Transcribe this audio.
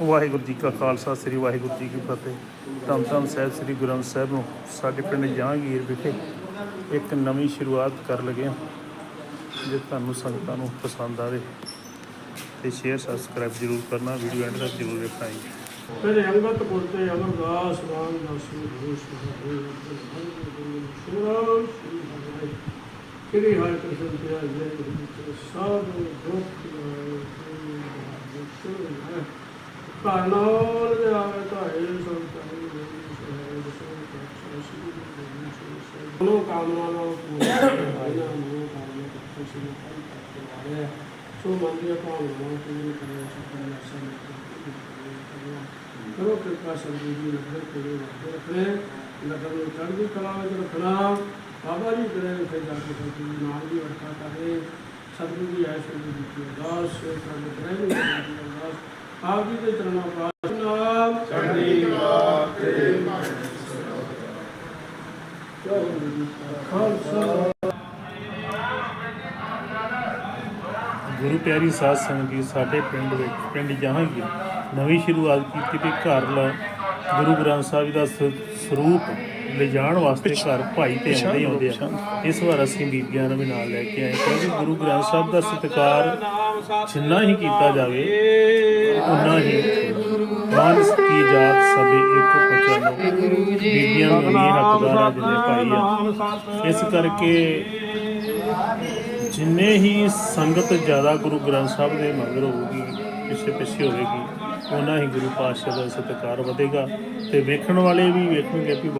ਵਾਹਿਗੁਰੂ ਜੀ ਕਾ ਖਾਲਸਾ, ਸ੍ਰੀ ਵਾਹਿਗੁਰੂ ਜੀ ਕੀ ਫਤਿਹ। ਧੰਨ ਧੰਨ ਸਾਹਿਬ, ਸ੍ਰੀ ਗੁਰੂ ਗ੍ਰੰਥ ਸਾਹਿਬ ਨੂੰ ਸਾਡੇ ਪਿੰਡ ਜਹਾਂਗੀਰ ਵਿਖੇ ਇੱਕ ਨਵੀਂ ਸ਼ੁਰੂਆਤ ਕਰ ਲਗੇ ਹਾਂ, ਜੇ ਤੁਹਾਨੂੰ ਸੰਗਤਾਂ ਨੂੰ ਪਸੰਦ ਆਵੇ ਤੇ ਸ਼ੇਅਰ ਸਬਸਕ੍ਰਾਈਬ ਜਰੂਰ ਕਰਨਾ ਵੀਡੀਓ ਐਂਡ ਤੱਕ ਜਰੂਰ ਵੇਖਣਾ ਜੀ। ਮੇਰੇ ਅੰਗਤ ਪੁਰਤੇ ਅਮਰਦਾਸ ਰਾਮ ਦਾਸੀ ਘੋਸ਼ ਸ਼ੁਰਾਮ ਕਿਰੀ ਹਾਇ ਕ੍ਰਿਸ਼ਨ ਪਿਆ ਜੈ ਗੁਰੂ ਸਾਧੂ ਦੁਖ ਘਰ ਨਾਲ ਦੇ ਆਵੇ ਧਾਏ ਸੰਤਾਈ ਮਨੋ ਕਾਮਨਾ ਨਾਲ ਪੂਰਾ ਹੋਇਆ ਮਨੋ ਕਾਮਨਾ ਖੁਸ਼ੀ ਨਾਲ ਪਾਈ ਕਰਦੇ ਸੋ ਮਨ ਦੀਆਂ ਭਾਵਨਾਵਾਂ ਪੂਰੀ ਕਰੇ ਸਤਿ ਨਰਸਨ ਕਰੋ। ਕਿਰਪਾ ਸੰਜੀ ਦੀ ਨਜ਼ਰ ਕੋਲੇ ਰੱਖਣੇ ਨਗਰ ਨੂੰ ਚੜ੍ਹਦੀ ਕਲਾ ਵਿੱਚ ਰੱਖਣਾ। ਬਾਬਾ ਜੀ ਕਰੇ, ਉੱਥੇ ਜਾ ਕੇ ਸੰਜੀ ਨਾਲ ਦੀ ਵਰਖਾ ਕਰੇ। ਸਤਿਗੁਰੂ ਜੀ ਐਸ਼ ਦੀ ਦਿੱਤੀ ਅਰਦਾਸ ਸਾਡੇ ਕਰੇ ਦੀ ਆਪ ਜੀ ਦੇ ਚਰਨਾਂ ਪ੍ਰਾਰਥਨਾ ਚੜ੍ਹਦੀ ਕਲਾ ਤੇ ਗੁਰੂ ਪਿਆਰੀ ਸਾਧ ਸੰਗਤ ਜੀ, ਸਾਡੇ ਪਿੰਡ ਵਿੱਚ, ਪਿੰਡ ਜਹਾਂਗੀਰ ਨਵੀਂ ਸ਼ੁਰੂਆਤ ਕੀਤੀ ਤੇ ਘਰ ਲ ਗੁਰੂ ਗ੍ਰੰਥ ਸਾਹਿਬ ਜੀ ਦਾ ਸਰੂਪ ਲਿਜਾਣ ਵਾਸਤੇ ਘਰ ਭਾਈ ਤੇ ਆਉਂਦੇ ਹੀ ਆਉਂਦੇ ਆ। ਇਸ ਵਾਰ ਅਸੀਂ ਬੀਬੀਆਂ ਨੂੰ ਵੀ ਨਾਲ ਲੈ ਕੇ ਆਏ ਕਿਉਂਕਿ ਗੁਰੂ ਗ੍ਰੰਥ ਸਾਹਿਬ ਦਾ ਸਤਿਕਾਰ ਜਿੰਨਾ ਹੀ ਕੀਤਾ ਜਾਵੇ ਉਨਾ ਹੀ ਮਾਨਸ ਕੀ ਜਾਤ ਸਭੇ ਏਕੋ ਪਛਾਨੋ। ਬੀਬੀਆਂ ਨੂੰ ਵੀ ਹੱਕਦਾਰ ਆ ਜਿੰਨੇ ਭਾਈ ਆ। ਇਸ ਕਰਕੇ ਜਿੰਨੇ ਹੀ ਸੰਗਤ ਜ਼ਿਆਦਾ ਗੁਰੂ ਗ੍ਰੰਥ ਸਾਹਿਬ ਦੇ ਮਗਰ ਹੋਊਗੀ ਪਿੱਛੇ ਪਿੱਛੇ ਹੋਵੇਗੀ ਉਹਨਾਂ ਹੀ ਗੁਰੂ ਪਾਤਸ਼ਾਹ ਦਾ ਸਤਿਕਾਰ ਵਧੇਗਾ। ਤੇ ਵੇਖਣ ਵਾਲੇ ਵੀ ਵੇਖਣਗੇ ਵੀ